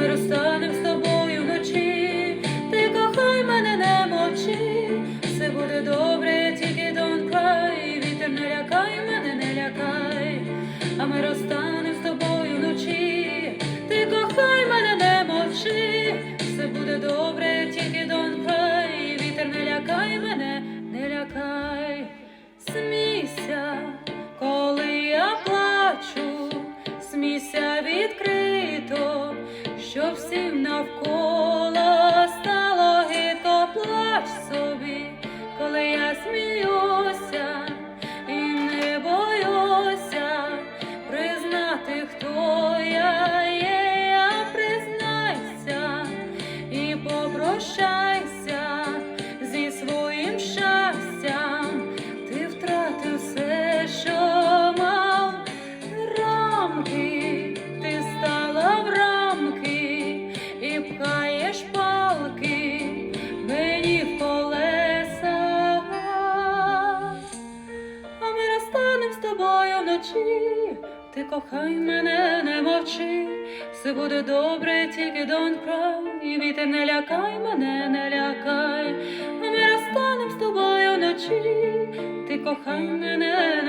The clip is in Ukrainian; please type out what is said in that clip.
ми розстанем щоб всім навколо стало гидко, плач собі, коли я сміюся тобою вночі. Ти кохай мене, не мовчи, все буде добре, тільки don't cry. І вітер не лякай мене, не лякай. Ми розстанем з тобою вночі. Ти кохай мене,